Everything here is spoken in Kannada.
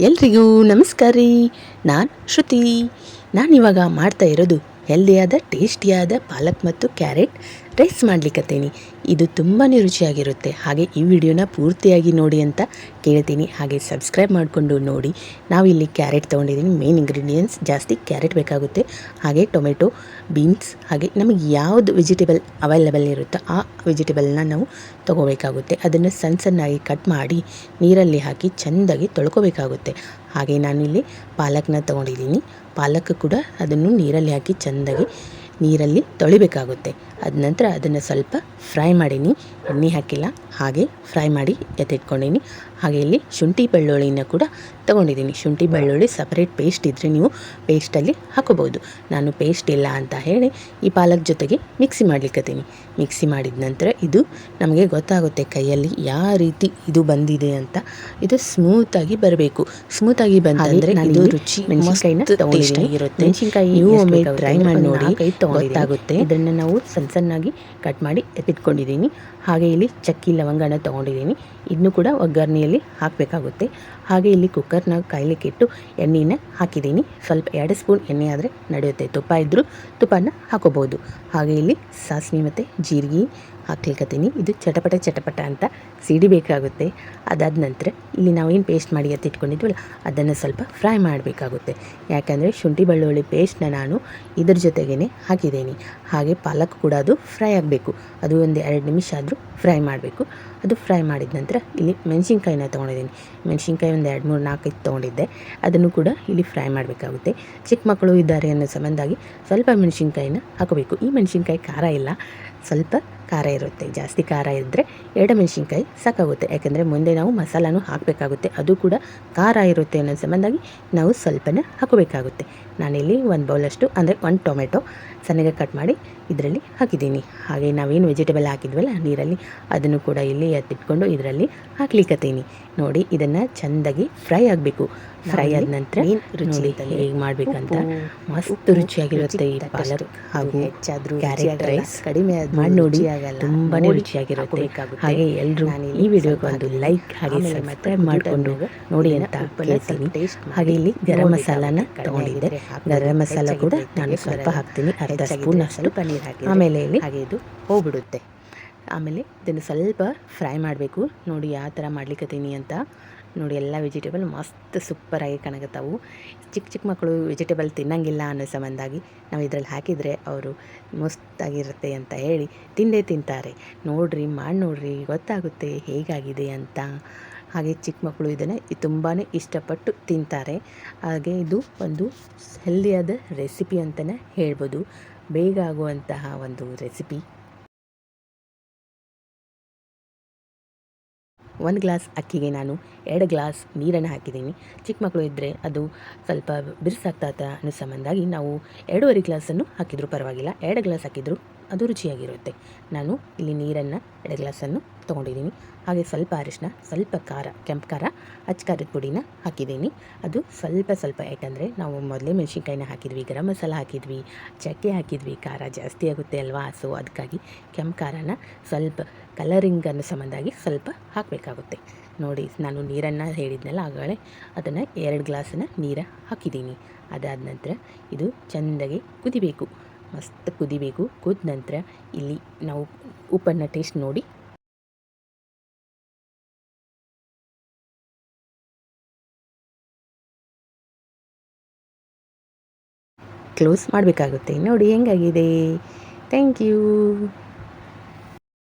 ಎಲ್ರಿಗೂ ನಮಸ್ಕಾರ ರೀ. ನಾನು ಶ್ರುತಿ. ನಾನಿವಾಗ ಮಾಡ್ತಾ ಇರೋದು ಹೆಲ್ದಿಯಾದ ಟೇಸ್ಟಿಯಾದ ಪಾಲಕ್ ಮತ್ತು ಕ್ಯಾರೆಟ್. ರೈಸ್ ಮಾಡಲಿಕ್ಕತ್ತೀನಿ ಇದು ತುಂಬಾ ರುಚಿಯಾಗಿರುತ್ತೆ. ಹಾಗೆ ಈ ವಿಡಿಯೋನ ಪೂರ್ತಿಯಾಗಿ ನೋಡಿ ಅಂತ ಕೇಳ್ತೀನಿ. ಹಾಗೆ ಸಬ್ಸ್ಕ್ರೈಬ್ ಮಾಡಿಕೊಂಡು ನೋಡಿ. ನಾವಿಲ್ಲಿ ಕ್ಯಾರೆಟ್ ತೊಗೊಂಡಿದ್ದೀನಿ. ಮೇನ್ ಇಂಗ್ರೀಡಿಯೆಂಟ್ಸ್ ಜಾಸ್ತಿ ಕ್ಯಾರೆಟ್ ಬೇಕಾಗುತ್ತೆ. ಹಾಗೆ ಟೊಮೆಟೊ, ಬೀನ್ಸ್, ಹಾಗೆ ನಮಗೆ ಯಾವುದು ವೆಜಿಟೇಬಲ್ ಅವೈಲೇಬಲ್ ಇರುತ್ತೋ ಆ ವೆಜಿಟೇಬಲ್ನ ನಾವು ತೊಗೋಬೇಕಾಗುತ್ತೆ. ಅದನ್ನು ಸಣ್ಣ ಸಣ್ಣಾಗಿ ಕಟ್ ಮಾಡಿ ನೀರಲ್ಲಿ ಹಾಕಿ ಚೆಂದಾಗಿ ತೊಳ್ಕೊಬೇಕಾಗುತ್ತೆ. ಹಾಗೆ ನಾನಿಲ್ಲಿ ಪಾಲಕ್ನ ತೊಗೊಂಡಿದ್ದೀನಿ. ಪಾಲಕ್ ಕೂಡ ಅದನ್ನು ನೀರಲ್ಲಿ ಹಾಕಿ ಚೆಂದಾಗಿ ನೀರಲ್ಲಿ ತೊಳಿಬೇಕಾಗುತ್ತೆ. ಅದ ನಂತರ ಅದನ್ನು ಸ್ವಲ್ಪ ಫ್ರೈ ಮಾಡೀನಿ. ಎಣ್ಣೆ ಹಾಕಿಲ್ಲ. ಹಾಗೆ ಫ್ರೈ ಮಾಡಿ ಎತ್ತಿಟ್ಕೊಂಡೀನಿ. ಹಾಗೆ ಇಲ್ಲಿ ಶುಂಠಿ ಬೆಳ್ಳುಳ್ಳಿನ ಕೂಡ ತೊಗೊಂಡಿದ್ದೀನಿ ಶುಂಠಿ ಬೆಳ್ಳುಳ್ಳಿ ಸಪರೇಟ್ ಪೇಸ್ಟ್ ಇದ್ದರೆ ನೀವು ಪೇಸ್ಟಲ್ಲಿ ಹಾಕೋಬೋದು ನಾನು ಪೇಸ್ಟ್ ಇಲ್ಲ ಅಂತ ಹೇಳಿ ಈ ಪಾಲಕ್ ಜೊತೆಗೆ ಮಿಕ್ಸಿ ಮಾಡ್ಲಿಕ್ಕತ್ತೀನಿ ಮಿಕ್ಸಿ ಮಾಡಿದ ನಂತರ ಇದು ನಮಗೆ ಗೊತ್ತಾಗುತ್ತೆ ಕೈಯಲ್ಲಿ ಯಾವ ರೀತಿ ಇದು ಬಂದಿದೆ ಅಂತ. ಇದು ಸ್ಮೂತಾಗಿ ಬರಬೇಕು. ಸ್ಮೂತಾಗಿ ಬಂದರೆ ಇದು ರುಚಿ ಮೆಣಸಿನಕಾಯಿನ ಟೇಸ್ಟ್ ಆಗಿರುತ್ತೆ ಮೆಣಸಿನ್ಕಾಯಿ ನೀವು ಒಮ್ಮೆ ಟ್ರೈ ಮಾಡಿ ನೋಡಿ ಗೊತ್ತಾಗುತ್ತೆ. ಇದನ್ನು ನಾವು ಸಣ್ಣ ಸಣ್ಣಾಗಿ ಕಟ್ ಮಾಡಿ ಎತ್ತಿಟ್ಕೊಂಡಿದ್ದೀನಿ. ಹಾಗೆ ಇಲ್ಲಿ ಚಕ್ಕಿ ಲವಂಗನ ತೊಗೊಂಡಿದ್ದೀನಿ. ಇದನ್ನು ಕೂಡ ಒಗ್ಗರಣೆಯಲ್ಲಿ ಹಾಕಬೇಕಾಗುತ್ತೆ. ಹಾಗೆ ಇಲ್ಲಿ ಕುಕ್ಕರ್ನ ಕಾಯ್ಲಿಕ್ಕೆ ಇಟ್ಟು ಎಣ್ಣೆನ ಹಾಕಿದ್ದೀನಿ. ಸ್ವಲ್ಪ ಎರಡು ಸ್ಪೂನ್ ಎಣ್ಣೆ ಆದರೆ ನಡೆಯುತ್ತೆ. ತುಪ್ಪ ಇದ್ದರೂ ತುಪ್ಪನ ಹಾಕೋಬೋದು ಹಾಗೆ ಇಲ್ಲಿ ಸಾಸಿವೆ ಮತ್ತು ಜೀರಿಗೆ ಹಾಕ್ಲಿಕ್ಕತ್ತೀನಿ ಇದು ಚಟಪಟ ಚಟಪಟ ಅಂತ ಸಿಡಿಬೇಕಾಗುತ್ತೆ ಅದಾದ ನಂತರ ಇಲ್ಲಿ ನಾವೇನು ಪೇಸ್ಟ್ ಮಾಡಿ ಎತ್ತಿಟ್ಕೊಂಡಿದ್ವಲ್ಲ ಅದನ್ನು ಸ್ವಲ್ಪ ಫ್ರೈ ಮಾಡಬೇಕಾಗುತ್ತೆ. ಯಾಕಂದರೆ ಶುಂಠಿ ಬೆಳ್ಳುಳ್ಳಿ ಪೇಸ್ಟ್ನ ನಾನು ಇದ್ರ ಜೊತೆಗೇ ಹಾಕಿದ್ದೀನಿ. ಹಾಗೆ ಪಾಲಕ್ ಕೂಡ ಅದು ಫ್ರೈ ಆಗಬೇಕು. ಅದು ಒಂದು ಎರಡು ನಿಮಿಷ ಆದರೂ ಫ್ರೈ ಮಾಡಬೇಕು. ಅದು ಫ್ರೈ ಮಾಡಿದ ನಂತರ ಇಲ್ಲಿ ಮೆಣಸಿನ್ಕಾಯಿನ ತೊಗೊಂಡಿದ್ದೀನಿ. ಮೆಣಸಿನ್ಕಾಯಿ ಒಂದು ಎರಡು ಮೂರು ನಾಲ್ಕೈದು ತೊಗೊಂಡಿದ್ದೆ. ಅದನ್ನು ಕೂಡ ಇಲ್ಲಿ ಫ್ರೈ ಮಾಡಬೇಕಾಗುತ್ತೆ. ಚಿಕ್ಕ ಮಕ್ಕಳು ಇದ್ದಾರೆ ಅನ್ನೋ ಸಂಬಂಧಾಗಿ ಸ್ವಲ್ಪ ಮೆಣಸಿನ್ಕಾಯಿನ ಹಾಕಬೇಕು. ಈ ಮೆಣಸಿನ್ಕಾಯಿ ಖಾರ ಇಲ್ಲ. ಸ್ವಲ್ಪ ಖಾರ ಇರುತ್ತೆ. ಜಾಸ್ತಿ ಖಾರ ಇದ್ದರೆ ಎರಡು ಮೆಣಸಿನ್ಕಾಯಿ ಸಾಕಾಗುತ್ತೆ. ಯಾಕೆಂದರೆ ಮುಂದೆ ನಾವು ಮಸಾಲಾನು ಹಾಕಬೇಕಾಗುತ್ತೆ. ಅದು ಕೂಡ ಖಾರ ಇರುತ್ತೆ ಅನ್ನೋ ಸಂಬಂಧಾಗಿ ನಾವು ಸ್ವಲ್ಪನೇ ಹಾಕೋಬೇಕಾಗುತ್ತೆ ನಾನಿಲ್ಲಿ ಒಂದು ಬೌಲಷ್ಟು, ಅಂದರೆ ಒಂದು ಟೊಮೆಟೊ ಸಣ್ಣಗೆ ಕಟ್ ಮಾಡಿ ಇದರಲ್ಲಿ ಹಾಕಿದ್ದೀನಿ. ಹಾಗೆ ನಾವೇನು ವೆಜಿಟೇಬಲ್ ಹಾಕಿದ್ವಲ್ಲ, ನೀರಲ್ಲಿ ಅದನ್ನು ಕೂಡ ಇಲ್ಲಿ ಎತ್ತಿಟ್ಕೊಂಡು ಇದರಲ್ಲಿ ಹಾಕ್ಲಿಕ್ಕತ್ತೀನಿ ನೋಡಿ ಇದನ್ನು ಚೆಂದಾಗಿ ಫ್ರೈ ಆಗಬೇಕು. ಫ್ರೈ ಆದ ನಂತರ ನೋಡಿ ಹೇಗೆ ಮಾಡಬೇಕಂತ. ಮಸ್ತ್ ರುಚಿಯಾಗಿರುತ್ತೆ ಈ ಪಾಲಕ್ ಹಾಗೂ ಹೆಚ್ಚಾದ್ರೂ ಕ್ಯಾರೆಟ್ ರೈಸ್ ಕಡಿಮೆ ಮಾಡಿ ನೋಡಿ ತುಂಬಾ ರುಚಿಯಾಗಿರುತ್ತೆ. ಹಾಗೆ ಎಲ್ಲರೂ ಈ ವಿಡಿಯೋಗೆ ಒಂದು ಲೈಕ್ ಹಾಗೆ ಸಬ್ಸ್ಕ್ರೈಬ್ ಮಾಡಿಕೊಂಡು ನೋಡಿ ಅಂತ ಕೇಳ್ತೀನಿ. ಹಾಗೆ ಇಲ್ಲಿ ಗರಂ ಮಸಾಲಾನ ತಗೊಂಡಿದ್ದೆ. ಗರಂ ಮಸಾಲ ಕೂಡ ನಾನು ಸ್ವಲ್ಪ ಹಾಕ್ತೀನಿ. ಅರ್ಧ ಸ್ಪೂನ್ ಅಷ್ಟು. ಪನ್ನೀರ್ ಹಾಕಿ ಆಮೇಲೆ ಇಲ್ಲಿ ಹಾಗೆ ಇದು ಹೋಗ್ಬಿಡುತ್ತೆ. ಆಮೇಲೆ ಇದನ್ನು ಸ್ವಲ್ಪ ಫ್ರೈ ಮಾಡಬೇಕು. ನೋಡಿ ಯಾವ ಥರ ಮಾಡ್ಲಿಕ್ಕತ್ತೀನಿ ಅಂತ. ನೋಡಿ ಎಲ್ಲ ವೆಜಿಟೇಬಲ್ ಮಸ್ತ್ ಸೂಪರಾಗಿ ಕಾಣಕತ್ತಾವು. ಚಿಕ್ಕ ಚಿಕ್ಕ ಮಕ್ಕಳು ವೆಜಿಟೇಬಲ್ ತಿನ್ನಂಗಿಲ್ಲ ಅನ್ನೋ ಸಂಬಂಧಾಗಿ ನಾವು ಇದರಲ್ಲಿ ಹಾಕಿದರೆ ಅವರು ಮಸ್ತಾಗಿರುತ್ತೆ ಅಂತ ಹೇಳಿ ತಿಂದೇ ತಿಂತಾರೆ. ನೋಡ್ರಿ, ಮಾಡಿ ನೋಡ್ರಿ, ಗೊತ್ತಾಗುತ್ತೆ ಹೇಗಾಗಿದೆ ಅಂತ. ಹಾಗೆ ಚಿಕ್ಕ ಮಕ್ಕಳು ಇದನ್ನು ತುಂಬಾ ಇಷ್ಟಪಟ್ಟು ತಿಂತಾರೆ. ಹಾಗೆ ಇದು ಒಂದು ಹೆಲ್ದಿಯಾದ ರೆಸಿಪಿ ಅಂತಲೇ ಹೇಳ್ಬೋದು. ಬೇಗ ಆಗುವಂತಹ ಒಂದು ರೆಸಿಪಿ ಒಂದು ಗ್ಲಾಸ್ ಅಕ್ಕಿಗೆ ನಾನು ಎರಡು ಗ್ಲಾಸ್ ನೀರನ್ನು ಹಾಕಿದ್ದೀನಿ. ಚಿಕ್ಕ ಮಕ್ಕಳು ಇದ್ದರೆ ಅದು ಸ್ವಲ್ಪ ಬಿರುಸಾಗ್ತಾತ ಅನ್ನೋ ಸಂಬಂಧಾಗಿ ನಾವು ಎರಡೂವರೆ ಗ್ಲಾಸನ್ನು ಹಾಕಿದರೂ ಪರವಾಗಿಲ್ಲ. ಎರಡು ಗ್ಲಾಸ್ ಹಾಕಿದರೂ ಅದು ರುಚಿಯಾಗಿರುತ್ತೆ. ನಾನು ಇಲ್ಲಿ ನೀರನ್ನು, ಎರಡು ಗ್ಲಾಸನ್ನು ತೊಗೊಂಡಿದ್ದೀನಿ. ಹಾಗೆ ಸ್ವಲ್ಪ ಅರಿಶಿನ ಸ್ವಲ್ಪ ಖಾರ, ಕೆಂಪು ಖಾರ ಅಚ್ಚ ಖಾರದ ಪುಡಿನ ಹಾಕಿದ್ದೀನಿ. ಅದು ಸ್ವಲ್ಪ ಸ್ವಲ್ಪ, ಯಾಕಂದರೆ ನಾವು ಮೊದಲೇ ಮೆಣಸಿನ್ಕಾಯಿನ ಹಾಕಿದ್ವಿ, ಗರಂ ಮಸಾಲ ಹಾಕಿದ್ವಿ, ಚಕ್ಕೆ ಹಾಕಿದ್ವಿ, ಖಾರ ಜಾಸ್ತಿ ಆಗುತ್ತೆ ಅಲ್ವಾ? ಸೊ ಅದಕ್ಕಾಗಿ ಕೆಂಪು ಖಾರನ ಸ್ವಲ್ಪ ಕಲರಿಂಗ್ ಅನ್ನೋ ಸಂಬಂಧಾಗಿ ಸ್ವಲ್ಪ ಹಾಕಬೇಕಾಗುತ್ತೆ. ನೋಡಿ, ನಾನು ನೀರನ್ನು ಹೇಳಿದ್ನಲ್ಲ ಆಗಲೇ ಅದನ್ನು ಎರಡು ಗ್ಲಾಸನ್ನು ನೀರು ಹಾಕಿದ್ದೀನಿ. ಅದಾದ ನಂತರ ಇದು ಚೆಂದಾಗಿ ಕುದಿಬೇಕು. ಮಸ್ತ್ ಕುದಿಬೇಕು. ಕುದ ನಂತರ ಇಲ್ಲಿ ನಾವು ಉಪ್ಪನ್ನು ಟೇಸ್ಟ್ ನೋಡಿ. ಕ್ಲೋಸ್ ಮಾಡಬೇಕಾಗುತ್ತೆ. ನೋಡಿ ಹೆಂಗಾಗಿದೆ. Thank you